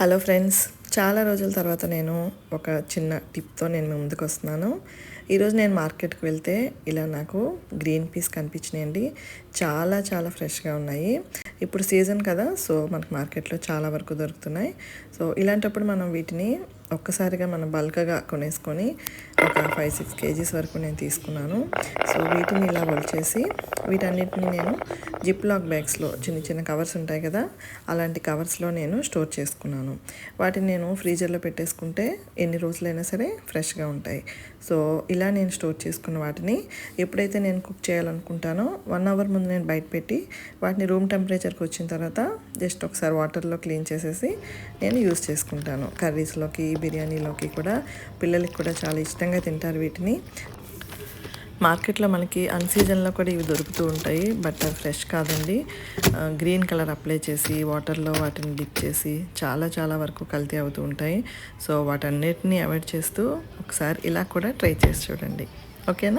Hello friends చాలా రోజుల తర్వాత నేను ఒక చిన్న టిప్తో నేను మీ ముందుకు వస్తున్నాను. ఈరోజు నేను మార్కెట్కి వెళ్తే ఇలా నాకు గ్రీన్ పీస్ కనిపించినాయండి. చాలా చాలా ఫ్రెష్గా ఉన్నాయి. ఇప్పుడు సీజన్ కదా సో మనకు మార్కెట్లో చాలా వరకు దొరుకుతున్నాయి. సో ఇలాంటప్పుడు మనం వీటిని ఒక్కసారిగా మనం బల్క్గా కొనేసుకొని ఒక ఫైవ్ సిక్స్ కేజీస్ వరకు నేను తీసుకున్నాను. సో వీటిని ఇలా వలిచేసి వీటన్నిటిని నేను జిప్ లాక్ బ్యాగ్స్లో చిన్న చిన్న కవర్స్ ఉంటాయి కదా అలాంటి కవర్స్లో నేను స్టోర్ చేసుకున్నాను. వాటిని నేను ఫ్రీజర్లో పెట్టేసుకుంటే ఎన్ని రోజులైనా సరే ఫ్రెష్గా ఉంటాయి. సో ఇలా నేను స్టోర్ చేసుకున్న వాటిని ఎప్పుడైతే నేను కుక్ చేయాలనుకుంటానో వన్ అవర్ ముందు నేను బయట పెట్టి వాటిని రూమ్ టెంపరేచర్కి వచ్చిన తర్వాత జస్ట్ ఒకసారి వాటర్లో క్లీన్ చేసేసి నేను యూస్ చేసుకుంటాను. కర్రీస్లోకి బిర్యానీలోకి కూడా పిల్లలకి కూడా చాలా ఇష్టంగా తింటారు వీటిని. మార్కెట్లో మనకి అన్ సీజన్లో కూడా ఇవి దొరుకుతూ ఉంటాయి. బట్ అవి ఫ్రెష్ కాదండి. గ్రీన్ కలర్ అప్లై చేసి వాటర్లో వాటిని డిప్ చేసి చాలా చాలా వరకు కల్తీ అవుతూ ఉంటాయి. సో వాటన్నిటిని అవాయిడ్ చేస్తూ ఒకసారి ఇలా కూడా ట్రై చేసి చూడండి. ఓకేనా?